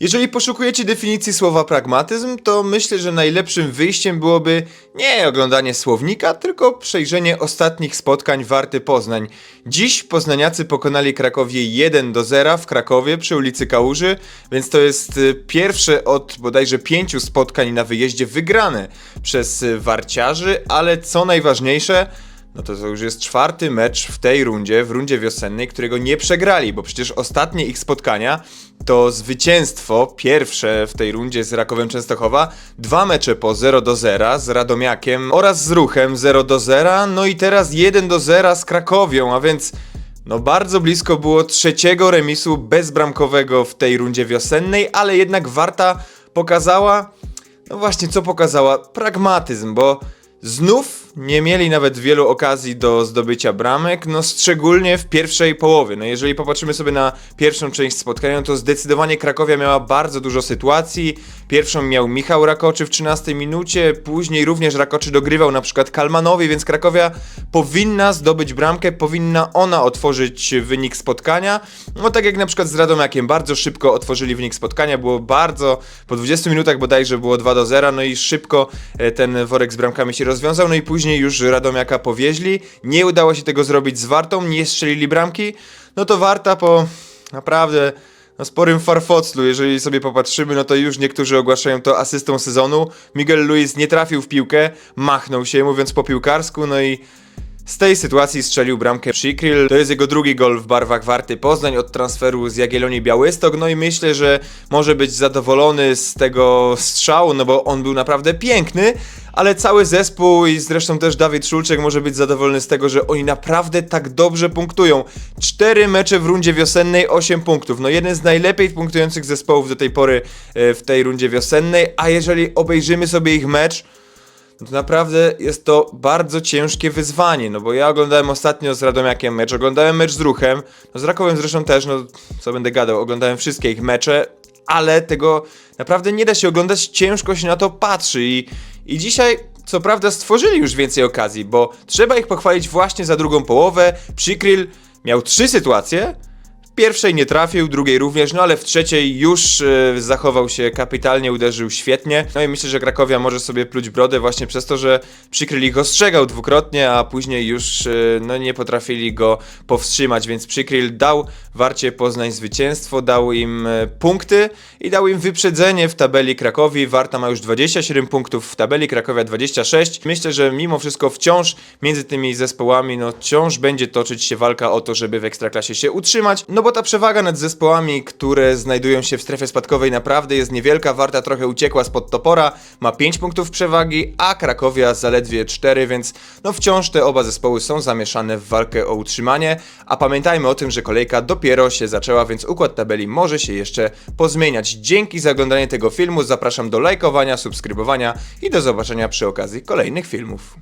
Jeżeli poszukujecie definicji słowa pragmatyzm, to myślę, że najlepszym wyjściem byłoby nie oglądanie słownika, tylko przejrzenie ostatnich spotkań Warty Poznań. Dziś poznaniacy pokonali Krakowie 1 do 0 w Krakowie przy ulicy Kałuży, więc to jest y, pierwsze od bodajże pięciu spotkań na wyjeździe wygrane przez y, warciarzy, ale co najważniejsze, no to to już jest czwarty mecz w tej rundzie, w rundzie wiosennej, którego nie przegrali, bo przecież ostatnie ich spotkania to zwycięstwo pierwsze w tej rundzie z Rakowem Częstochowa, dwa mecze po 0 do 0 z Radomiakiem oraz z Ruchem 0 do 0, no i teraz 1 do 0 z Krakowią, a więc no bardzo blisko było trzeciego remisu bezbramkowego w tej rundzie wiosennej, ale jednak Warta pokazała, no właśnie co pokazała? Pragmatyzm, bo znów nie mieli nawet wielu okazji do zdobycia bramek, no szczególnie w pierwszej połowie. No jeżeli popatrzymy sobie na pierwszą część spotkania, to zdecydowanie Krakowia miała bardzo dużo sytuacji. Pierwszą miał Michał Rakoczy w 13 minucie, później również Rakoczy dogrywał na przykład Kalmanowi, więc Krakowia powinna zdobyć bramkę, powinna ona otworzyć wynik spotkania. No tak jak na przykład z Radomiakiem, bardzo szybko otworzyli wynik spotkania, było bardzo, po 20 minutach bodajże było 2 do 0, no i szybko e, ten worek z bramkami się rozwiązał, no i później już Radomiaka powieźli, nie udało się tego zrobić z Wartą, nie strzelili bramki, no to Warta po naprawdę no, sporym farfoclu, jeżeli sobie popatrzymy, no to już niektórzy ogłaszają to asystą sezonu. Miguel Luis nie trafił w piłkę, machnął się, mówiąc po piłkarsku, no i z tej sytuacji strzelił bramkę Shikrill. To jest jego drugi gol w barwach Warty Poznań od transferu z Jagiellonii Białystok. No i myślę, że może być zadowolony z tego strzału, no bo on był naprawdę piękny. Ale cały zespół i zresztą też Dawid Szulczek może być zadowolony z tego, że oni naprawdę tak dobrze punktują. Cztery mecze w rundzie wiosennej, 8 punktów. No jeden z najlepiej punktujących zespołów do tej pory e, w tej rundzie wiosennej. A jeżeli obejrzymy sobie ich mecz, no to naprawdę jest to bardzo ciężkie wyzwanie, no bo ja oglądałem ostatnio z Radomiakiem mecz, oglądałem mecz z Ruchem, no z Rakowem zresztą też, no co będę gadał, oglądałem wszystkie ich mecze, ale tego naprawdę nie da się oglądać, ciężko się na to patrzy i, i dzisiaj co prawda stworzyli już więcej okazji, bo trzeba ich pochwalić właśnie za drugą połowę, Przykryl miał trzy sytuacje, pierwszej nie trafił, drugiej również, no ale w trzeciej już e, zachował się kapitalnie, uderzył świetnie. No i myślę, że Krakowia może sobie pluć brodę właśnie przez to, że przykryl ich ostrzegał dwukrotnie, a później już e, no nie potrafili go powstrzymać, więc przykryl dał Warcie Poznań zwycięstwo, dał im e, punkty i dał im wyprzedzenie w tabeli Krakowi. Warta ma już 27 punktów w tabeli, Krakowia 26. Myślę, że mimo wszystko wciąż między tymi zespołami, no wciąż będzie toczyć się walka o to, żeby w Ekstraklasie się utrzymać, no bo ta przewaga nad zespołami, które znajdują się w strefie spadkowej naprawdę jest niewielka. Warta trochę uciekła spod topora, ma 5 punktów przewagi, a Krakowia zaledwie 4, więc no wciąż te oba zespoły są zamieszane w walkę o utrzymanie, a pamiętajmy o tym, że kolejka dopiero się zaczęła, więc układ tabeli może się jeszcze pozmieniać. Dzięki za oglądanie tego filmu, zapraszam do lajkowania, subskrybowania i do zobaczenia przy okazji kolejnych filmów.